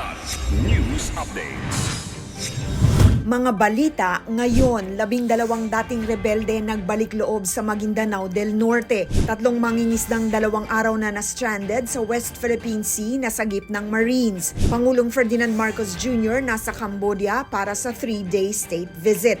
Kidlat News Updates. Mga balita, ngayon, labing dalawang dating rebelde nagbalik loob sa Maguindanao del Norte. Tatlong mangingisdang dalawang araw na na-stranded sa West Philippine Sea na sagip ng Marines. Pangulong Ferdinand Marcos Jr. nasa Cambodia para sa three-day state visit.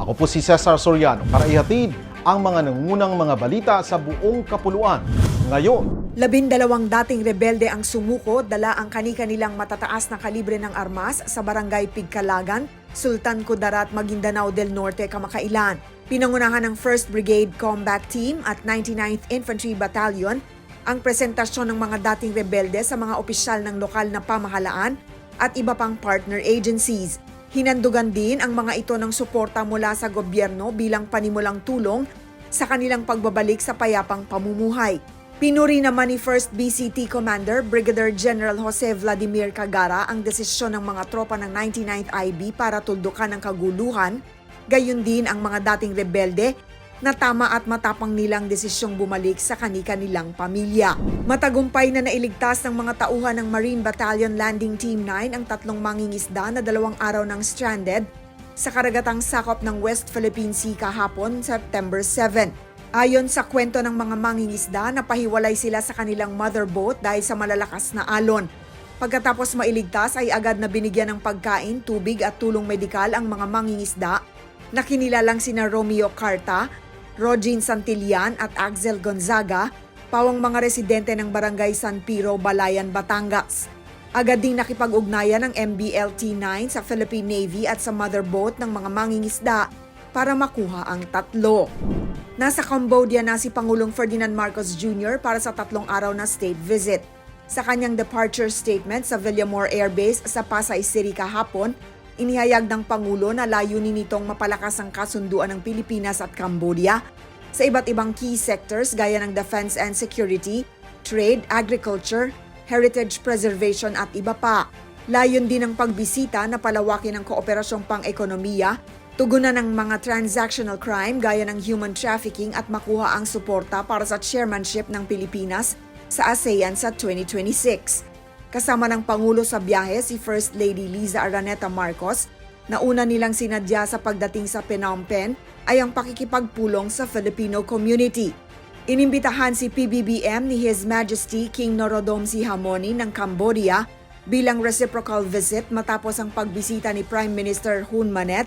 Ako po si Cesar Soriano para ihatid ang mga nangunang mga balita sa buong kapuluan. Ngayon, Labindalawang dating rebelde ang sumuko, dala ang kani-kanilang matataas na kalibre ng armas sa barangay Pigkalagan, Sultan Kudarat, Maguindanao del Norte, Kamakailan. Pinangunahan ng 1st Brigade Combat Team at 99th Infantry Battalion ang presentasyon ng mga dating rebelde sa mga opisyal ng lokal na pamahalaan at iba pang partner agencies. Hinandugan din ang mga ito ng suporta mula sa gobyerno bilang panimulang tulong sa kanilang pagbabalik sa payapang pamumuhay. Pinuri naman ni 1st BCT Commander Brigadier General Jose Vladimir Cagara ang desisyon ng mga tropa ng 99th IB para tuldukan ang kaguluhan, gayon din ang mga dating rebelde na tama at matapang nilang desisyong bumalik sa kani-kanilang pamilya. Matagumpay na nailigtas ng mga tauhan ng Marine Battalion Landing Team 9 ang tatlong mangingisda na dalawang araw ng stranded sa karagatang sakop ng West Philippine Sea kahapon, September 7. Ayon sa kwento ng mga mangingisda, napahiwalay sila sa kanilang mother boat dahil sa malalakas na alon. Pagkatapos mailigtas ay agad na binigyan ng pagkain, tubig at tulong medikal ang mga mangingisda na kinilalang sina Romeo Carta, Rogin Santillan at Axel Gonzaga, pawang mga residente ng barangay San Piro, Balayan, Batangas. Agad ding nakipag-ugnayan ng MBLT-9 sa Philippine Navy at sa mother boat ng mga mangingisda para makuha ang tatlo. Nasa Cambodia na si Pangulong Ferdinand Marcos Jr. para sa tatlong araw na state visit. Sa kanyang departure statement sa Villamor Air Base sa Pasay City kahapon, inihayag ng Pangulo na layunin nitong mapalakas ang kasunduan ng Pilipinas at Cambodia sa iba't ibang key sectors gaya ng defense and security, trade, agriculture, heritage preservation at iba pa. Layon din ng pagbisita na palawakin ang kooperasyong pang-ekonomiya, tugunan ng mga transactional crime gaya ng human trafficking at makuha ang suporta para sa chairmanship ng Pilipinas sa ASEAN sa 2026. Kasama ng Pangulo sa biyahe si First Lady Liza Araneta Marcos na una nilang sinadya sa pagdating sa Phnom Penh ay ang pakikipagpulong sa Filipino community. Inimbitahan si PBBM ni His Majesty King Norodom Sihamoni ng Cambodia bilang reciprocal visit matapos ang pagbisita ni Prime Minister Hun Manet